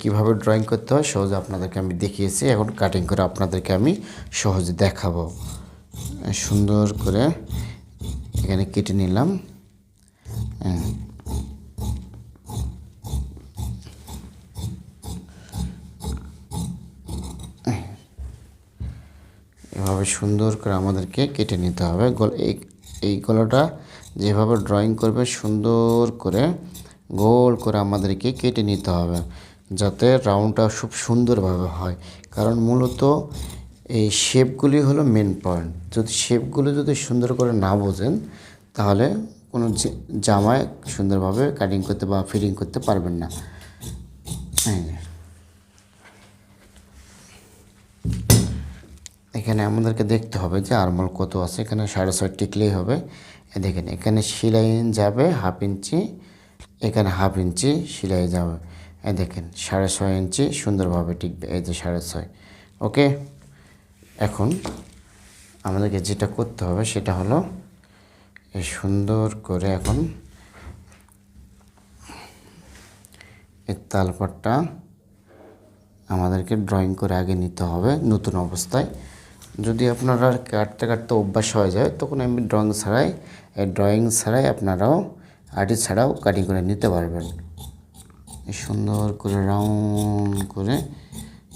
কীভাবে ড্রয়িং করতে হয় সহজে আপনাদেরকে আমি দেখিয়েছি। এখন কাটিং করে আপনাদেরকে আমি সহজে দেখাবো। সুন্দর করে এখানে কেটে নিলাম। এভাবে সুন্দর করে আমাদেরকে কেটে নিতে হবে। এই গলাটা যেভাবে ড্রয়িং করবে সুন্দর করে গোল করে আমাদেরকে কেটে নিতে হবে। যাতে রাউন্ডটা খুব সুন্দরভাবে হয়। কারণ মূলত এই শেপগুলি হলো মেন পয়েন্ট যদি শেপগুলো যদি সুন্দর করে না বোঝেন, তাহলে কোনো জামায় সুন্দরভাবে কাটিং করতে বা ফিটিং করতে পারবেন না। এখানে আমাদেরকে দেখতে হবে যে আরমল কত আছে। এখানে সাড়ে ছয় টিকলেই হবে। দেখেন, এখানে সেলাই যাবে হাফ ইঞ্চি এখানে হাফ ইঞ্চি সেলাই যাবে। এ দেখেন, সাড়ে ছয় ইঞ্চি সুন্দরভাবে টিকবে, এই যে সাড়ে ছয়। ওকে? এখন আমাদেরকে যেটা করতে হবে সেটা হলো এই সুন্দর করে এখন এই তালপাটটা আমাদেরকে ড্রয়িং করে আগে নিতে হবে নতুন অবস্থায়। যদি আপনারা কাটতে কাটতে অভ্যাস হয়ে যায়, তখন আমি ড্রয়িং ছাড়াই, এই ড্রয়িং ছাড়াই আপনারাও আর্টিস্ট ছাড়াও কাটিং করে নিতে পারবেন। এই সুন্দর করে রাউন্ড করে,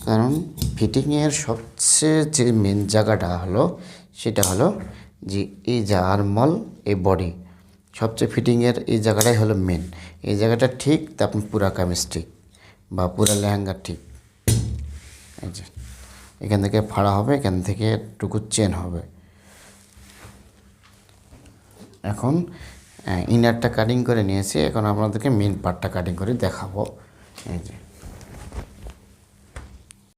কারণ ফিটিংয়ের সবচেয়ে যে মেন জায়গাটা হলো, সেটা হলো যে এই যে আরমল এই বডি সবচেয়ে ফিটিংয়ের এই জায়গাটাই হলো মেন এই জায়গাটা ঠিক তা আপনি পুরা কামিজ ঠিক বা পুরা লেহেঙ্গা ঠিক। এই যে, এখান থেকে ফাড়া হবে, এখান থেকে টুকু চেন হবে। এখন ইনারটা কাটিং করে নিয়েছি এখন আপনাদেরকে মেন পার্টটা কাটিং করে দেখাবো। এই যে।